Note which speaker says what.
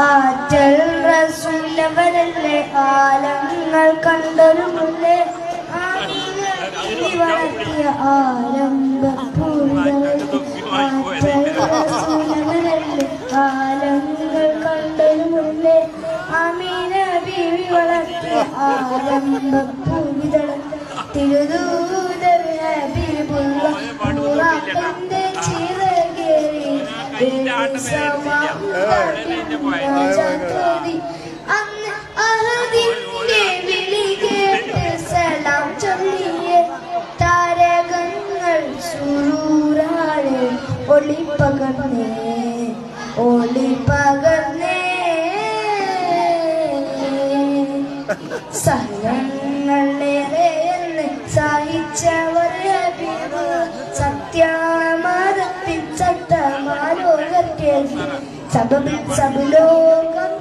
Speaker 1: ആറ്റൽ റസൂലവരല്ലേ ആലങ്ങൾ കണ്ടൊരു മുല്ലേ വളർത്തിയ ആലംബപ്പൂലവരല്ലേ ആലങ്ങൾ കണ്ടൊരു മുല്ലേ അമീന ബീവി വളർത്തിയ ആലംബപ്പൂവിതള തിരുദൂതർ ഹബീബുള്ള അന്ന് അഹദിന്റെ സലാം സഹനങ്ങളേറെ Habib sababid sa bulog ang